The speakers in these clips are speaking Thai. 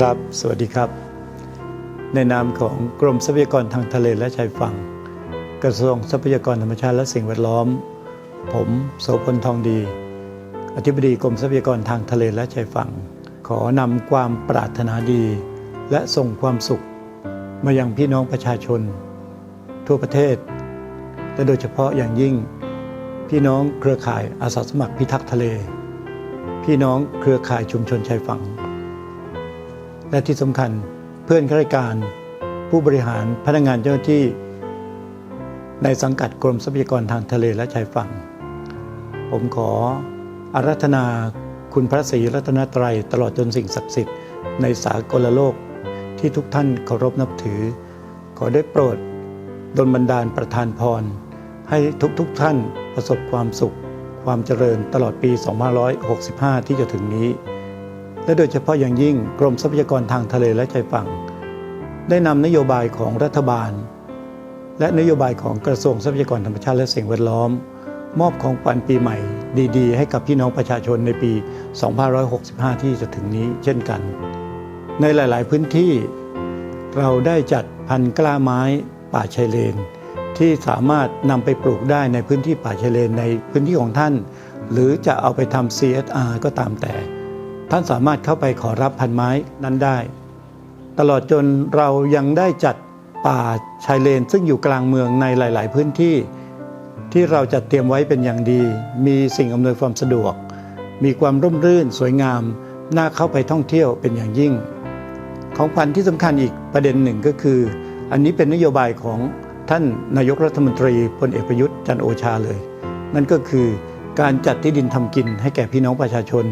ครับ สวัสดีครับ ในนามของกรมทรัพยากรทางทะเลและชายฝั่ง กระทรวงทรัพยากรธรรมชาติและสิ่งแวดล้อม ผมโสพลทองดี อธิบดีกรมทรัพยากรทางทะเลและชายฝั่ง ขอนำความปรารถนาดี และส่งความสุข มายังพี่น้องประชาชน ทั่วประเทศ และโดยเฉพาะอย่างยิ่ง พี่น้องเครือข่ายอาสาสมัครพิทักษ์ทะเล พี่น้องเครือข่ายชุมชนชายฝั่ง และที่สำคัญเพื่อนข้าราชการ ผู้บริหารพนักงานเจ้าหน้าที่ ในสังกัดกรมทรัพยากรทางทะเลและชายฝั่ง ผมขออารัธนาคุณพระศรีรัตนตรัยตลอดจนสิ่งศักดิ์สิทธิ์ในสากลโลกที่ทุกท่านเคารพนับถือ ขอได้โปรดดลบันดาลประทานพร ให้ทุกๆทท่านประสบความสุข ความเจริญตลอดปี 2565 ที่จะถึงนี้ และโดยเฉพาะอย่างยิ่งกรมทรัพยากรทางทะเลและชายฝั่ง ได้นำนโยบายของรัฐบาล และนโยบายของกระทรวงทรัพยากรธรรมชาติและสิ่งแวดล้อม มอบของขวัญปีใหม่ดีๆ ให้กับพี่น้องประชาชนในปี 2565 ที่จะถึงนี้เช่นกัน ในหลาย ๆ พื้นที่เราได้จัดพันธุ์กล้าไม้ป่าชายเลน ที่สามารถนำไปปลูกได้ในพื้นที่ป่าชายเลนในพื้นที่ของท่าน หรือจะเอาไปทำ CSR ก็ตามแต่ ท่านสามารถเข้าไปขอรับพันไม้นั้นได้ ตลอดจนเรายังได้จัดป่าชายเลน ซึ่งอยู่กลางเมืองในหลาย ๆ พื้นที่ ที่เราจัดเตรียมไว้เป็นอย่างดี มีสิ่งอำนวยความสะดวก มีความร่มรื่นสวยงาม น่าเข้าไปท่องเที่ยวเป็นอย่างยิ่ง ของขวัญที่สำคัญอีกประเด็นหนึ่งก็คือ อันนี้เป็นนโยบายของท่านนายกรัฐมนตรีพลเอกประยุทธ์จันโอชาเลย นั่นก็คือการจัดที่ดินทำกินให้แก่พี่น้องประชาชน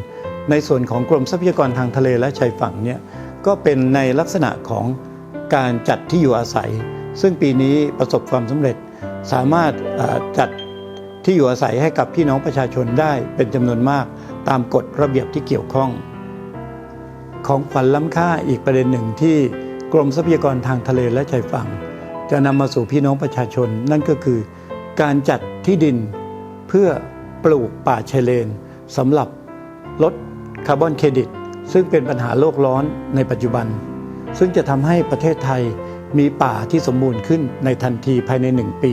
ในส่วนของกรมทรัพยากรทางทะเลและชายฝั่งเนี่ยก็เป็นในลักษณะของการจัดที่อยู่อาศัย ซึ่งปีนี้ประสบความสำเร็จสามารถจัดที่อยู่อาศัยให้กับพี่น้องประชาชนได้เป็นจำนวนมากตามกฎระเบียบที่เกี่ยวข้อง ของขวัญล้ำค่าอีกประเด็นหนึ่งที่กรมทรัพยากรทางทะเลและชายฝั่ง จะนำมาสู่พี่น้องประชาชน นั่นก็คือการจัดที่ดินเพื่อปลูกป่าชายเลนสำหรับลด คาร์บอนเครดิตซึ่งเป็นปัญหาโลกร้อนในปัจจุบัน ซึ่งจะทำให้ประเทศไทยมีป่าที่สมบูรณ์ขึ้นในทันทีภายในหนึ่งปี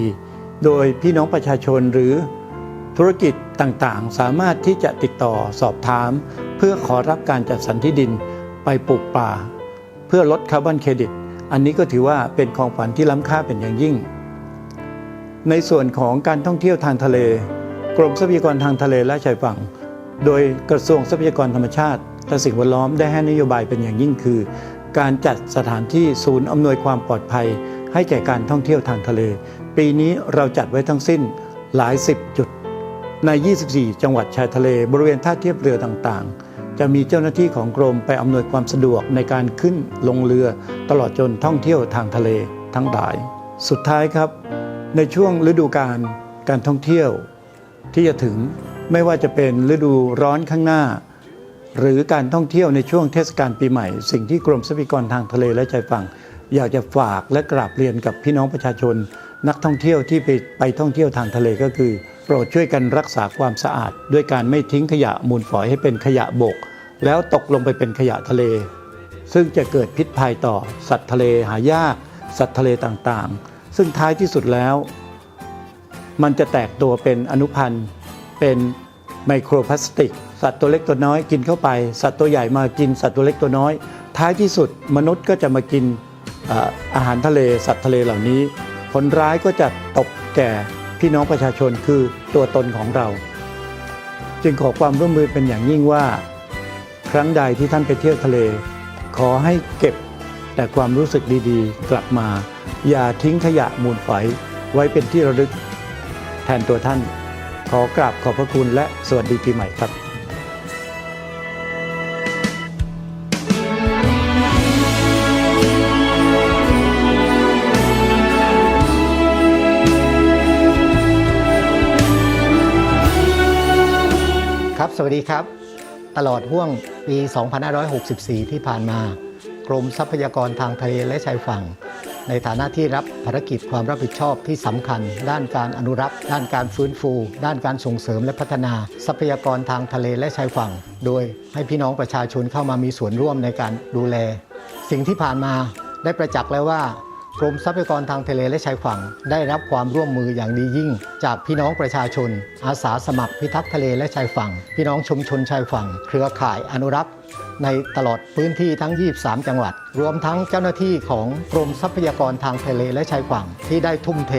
โดยพี่น้องประชาชนหรือธุรกิจต่างๆ สามารถที่จะติดต่อสอบถาม เพื่อขอรับการจัดสรรที่ดินไปปลูกป่า เพื่อลดคาร์บอนเครดิต อันนี้ก็ถือว่าเป็นของขวัญที่ล้ำค่าเป็นอย่างยิ่ง ในส่วนของการท่องเที่ยวทางทะเล กรมทรัพยากรทางทะเลและชายฝั่ง โดยกระทรวงทรัพยากรธรรมชาติและสิ่งแวดล้อมได้ให้นโยบายเป็นอย่างยิ่งคือ การจัดสถานที่ศูนย์อำนวยความปลอดภัย ให้แก่การท่องเที่ยวทางทะเล ปีนี้เราจัดไว้ทั้งสิ้นหลายสิบจุด ใน 24 จังหวัดชายทะเล บริเวณท่าเทียบเรือต่างๆ จะมีเจ้าหน้าที่ของกรมไปอำนวยความสะดวกในการขึ้นลงเรือ ตลอดจนท่องเที่ยวทางทะเลทั้งหลาย สุดท้ายครับ ในช่วงฤดูการการท่องเที่ยวที่จะถึง ไม่ว่าจะเป็นฤดูร้อนข้างหน้า หรือการท่องเที่ยวในช่วงเทศกาลปีใหม่ สิ่งที่กรมทรัพยากรทางทะเลและชายฝั่ง อยากจะฝากและกราบเรียนกับพี่น้องประชาชน นักท่องเที่ยวที่ไปไปท่องเที่ยวทางทะเลก็คือ โปรดช่วยกันรักษาความสะอาด ด้วยการไม่ทิ้งขยะมูลฝอยให้เป็นขยะบก แล้วตกลงไปเป็นขยะทะเล ซึ่งจะเกิดพิษภัยต่อ สัตว์ทะเลหายากสัตว์ทะเลต่างๆ ซึ่งท้ายที่สุดแล้ว มันจะแตกตัวเป็นอนุพันธ์ เป็นไมโครพลาสติก สัตว์ตัวเล็กตัวน้อยกินเข้าไป สัตว์ตัวใหญ่มากินสัตว์ตัวเล็กตัวน้อย ท้ายที่สุดมนุษย์ก็จะมากินอาหารทะเลสัตว์ทะเลเหล่านี้ ผลร้ายก็จะตกแก่พี่น้องประชาชนคือตัวตนของเรา จึงขอความร่วมมือเป็นอย่างยิ่งว่า ครั้งใดที่ท่านไปเที่ยวทะเล ขอให้เก็บแต่ความรู้สึกดีๆ กลับมา อย่าทิ้งขยะมูลฝอยไว้เป็นที่ระลึกแทนตัวท่าน ขอกราบขอบพระคุณและสวัสดีปีใหม่ครับครับ สวัสดีครับ ตลอดห่วงปี 2564 ที่ผ่านมา กรมทรัพยากรทางทะเลและชายฝั่ง ในฐานะที่รับภารกิจความรับผิดชอบที่สำคัญ ด้านการอนุรักษ์ ด้านการฟื้นฟู ด้านการส่งเสริมและพัฒนา ทรัพยากรทางทะเลและชายฝั่ง โดยให้พี่น้องประชาชนเข้ามามีส่วนร่วมในการดูแล สิ่งที่ผ่านมาได้ประจักษ์แล้วว่ากรมทรัพยากรทางทะเลและชายฝั่ง ได้รับความร่วมมืออย่างดียิ่ง จากพี่น้องประชาชน อาสาสมัครพิทักษ์ทะเลและชายฝั่ง พี่น้องชุมชนชายฝั่ง เครือข่ายอนุรักษ์ ในตลอดพื้นที่ทั้ง 23 จังหวัด รวมทั้งเจ้าหน้าที่ของกรมทรัพยากรทางทะเลและชายฝั่งที่ได้ทุ่มเท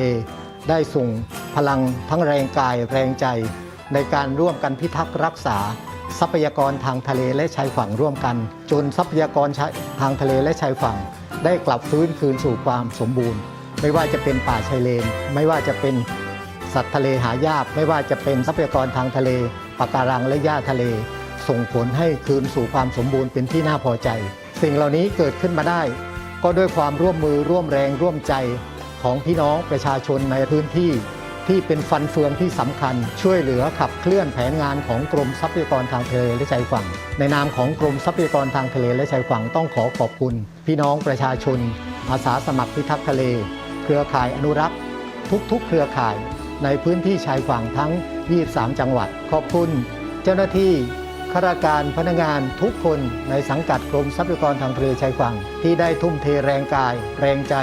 ได้ส่งพลังทั้งแรงกายแรงใจ ในการร่วมกันพิทักษ์รักษา ทรัพยากรทางทะเลและชายฝั่งร่วมกัน จนทรัพยากรชทางทะเลและชายฝั่ง ได้กลับฟื้นคืนสู่ความสมบูรณ์ ไม่ว่าจะเป็นป่าชายเลน ไม่ว่าจะเป็นสัตว์ทะเลหายากไม่ว่าจะเป็นทรัพยากรทางทะเลปะการังและหญ้าทะเล ส่งผลให้คืนสู่ความสมบูรณ์เป็นที่น่าพอใจ สิ่งเหล่านี้เกิดขึ้นมาได้ ก็ด้วยความร่วมมือร่วมแรงร่วมใจของพี่น้องประชาชนในพื้นที่ ที่เป็นฟันเฟืองที่สำคัญ ช่วยเหลือขับเคลื่อนแผนงานของกรมทรัพยากรทางทะเลและชายฝั่ง ในนามของกรมทรัพยากรทางทะเลและชายฝั่งต้องขอขอบคุณ พี่น้องประชาชน อาสาสมัครพิทักษ์ทะเล เครือข่ายอนุรักษ์ทุกๆ เครือข่ายในพื้นที่ชายฝั่งทั้ง 23 จังหวัด ขอบคุณ เจ้าหน้าที่ ข้าราชการพนักงานทุกคนในสังกัดกรมทรัพยากรทางทะเลชายฝั่ง ที่ได้ทุ่มเทแรงกาย แรงใจ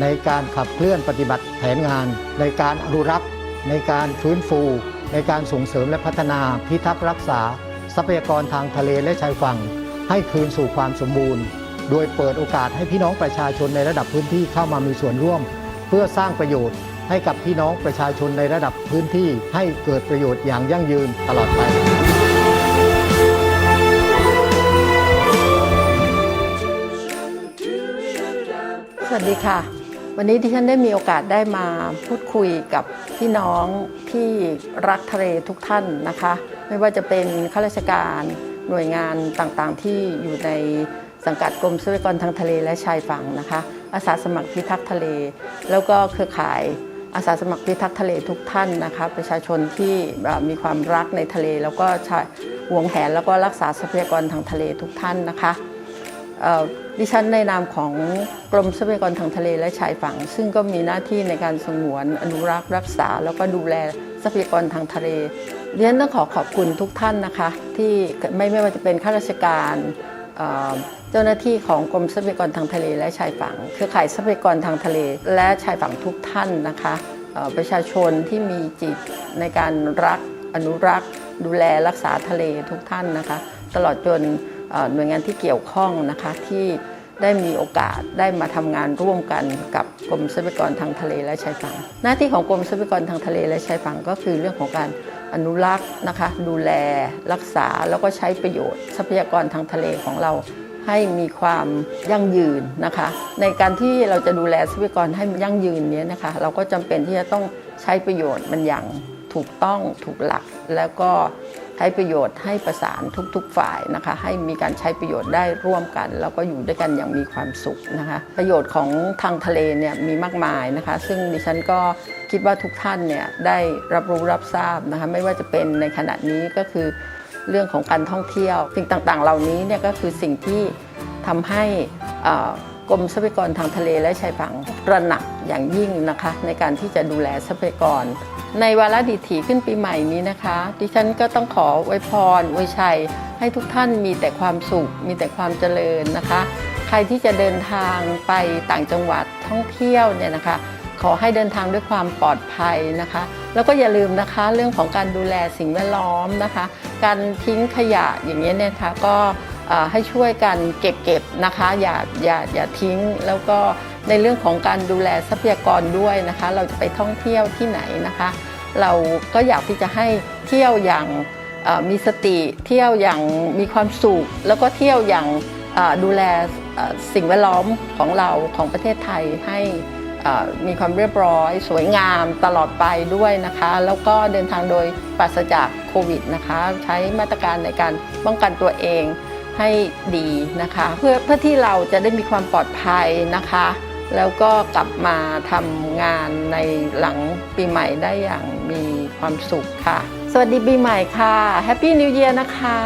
ในการขับเคลื่อนปฏิบัติแผนงาน ในการอนุรักษ์ ในการฟื้นฟู ในการส่งเสริมและพัฒนาพิทักษ์รักษา ทรัพยากรทางทะเลและชายฝั่ง ให้คืนสู่ความสมบูรณ์ โดยเปิดโอกาสให้พี่น้องประชาชนในระดับพื้นที่เข้ามามีส่วนร่วม เพื่อสร้างประโยชน์ให้กับพี่น้องประชาชนในระดับพื้นที่ให้เกิดประโยชน์อย่างยั่งยืนตลอดไป วัสดีค่ะ วันนี้ที่ฉันได้มีโอกาสได้มาพูดคุยกับพี่น้องที่รักทะเลทุกท่านนะคะ ไม่ว่าจะเป็นข้าราชการหน่วยงานต่างๆ ที่อยู่ในสังกัดกรมทรัพยากรทางทะเลและชายฝั่งนะคะ อาสาสมัครพิทักษ์ทะเล แล้วก็เครือข่ายอาสาสมัครพิทักษ์ทะเลทุกท่านนะคะ ประชาชนที่มีความรักในทะเล แล้วก็ชายวงแหนแล้วก็รักษาทรัพยากรทางทะเลทุกท่านนะคะ ดิฉันในนามของกรมทรัพยากรทางทะเลและชายฝั่ง ซึ่งก็มีหน้าที่ในการสงวนอนุรักษ์รักษา แล้วก็ดูแลทรัพยากรทางทะเลดิฉันต้องขอขอบคุณทุกท่านนะคะ ที่ไม่ไม่ว่าจะเป็นข้าราชการเจ้าหน้าที่ของกรมทรัพยากรทางทะเลและชายฝั่งเครือข่ายทรัพยากรทางทะเล และชายฝั่งทุกท่านนะคะประชาชนที่มีจิตในการรักอนุรักษ์ ดูแลรักษาทะเลทุกท่านนะคะ ตลอดจน หน่วยงานที่เกี่ยวข้องนะคะที่ได้มีโอกาสได้มาทำงานร่วมกันกับกรมทรัพยากรทางทะเลและชายฝั่ง หน้าที่ของกรมทรัพยากรทางทะเลและชายฝั่งก็คือเรื่องของการอนุรักษ์นะคะดูแลรักษาแล้วก็ใช้ประโยชน์ ทรัพยากรทางทะเลของเราให้มีความยั่งยืนนะคะ ในการที่เราจะดูแลทรัพยากรให้ยั่งยืนนี้นะคะ เราก็จำเป็นที่จะต้องใช้ประโยชน์มันอย่างถูกต้องถูกหลักแล้วก็ ใช้ประโยชน์ให้ประสานทุกๆฝ่ายนะคะ ให้มีการใช้ประโยชน์ได้ร่วมกัน แล้วก็อยู่ด้วยกันอย่างมีความสุขนะคะ ประโยชน์ของทางทะเลเนี่ยมีมากมายนะคะ ซึ่งดิฉันก็คิดว่าทุกท่านเนี่ยได้รับรู้รับทราบนะคะ ไม่ว่าจะเป็นในขณะนี้ก็คือเรื่องของการท่องเที่ยวสิ่งต่างๆ เหล่านี้เนี่ยก็คือสิ่งที่ทำให้กรมทรัพยากรทางทะเลและชายฝั่งตระหนักอย่างยิ่งนะคะ ในการที่จะดูแลทรัพยากร ในวาระดิถีขึ้นปีใหม่นี้นะคะ ดิฉันก็ต้องขออวยพรอวยชัย ให้ทุกท่านมีแต่ความสุข มีแต่ความเจริญนะคะ ใครที่จะเดินทางไปต่างจังหวัดท่องเที่ยวเนี่ยนะคะ ขอให้เดินทางด้วยความปลอดภัยนะคะ แล้วก็อย่าลืมนะคะเรื่องของการดูแลสิ่งแวดล้อมนะคะ การทิ้งขยะอย่างนี้ยเนี่ยนะคะก็ ให้ช่วยกันเก็บเก็บนะคะอย่าอย่าอย่าทิ้ง แล้วก็ในเรื่องของการดูแลทรัพยากรด้วยนะคะ เราจะไปท่องเที่ยวที่ไหนนะคะ เราก็อยากที่จะให้เที่ยวอย่างมีสติเที่ยวอย่างมีความสุขแล้วก็เที่ยวอย่างดูแลสิ่งแวดล้อมของเราของประเทศไทยให้มีความเรียบร้อย สวยงามตลอดไปด้วยนะคะ แล้วก็เดินทางโดยปราศจากโควิดนะคะ ใช้มาตรการในการป้องกันตัวเอง ให้ดีนะคะ เพื่อเพื่อที่เราจะได้มีความปลอดภัยนะคะ แล้วก็กลับมาทำงานในหลังปีใหม่ได้อย่างมีความสุขค่ะ สวัสดีปีใหม่ค่ะแฮปปี้นิวเยียร์นะคะ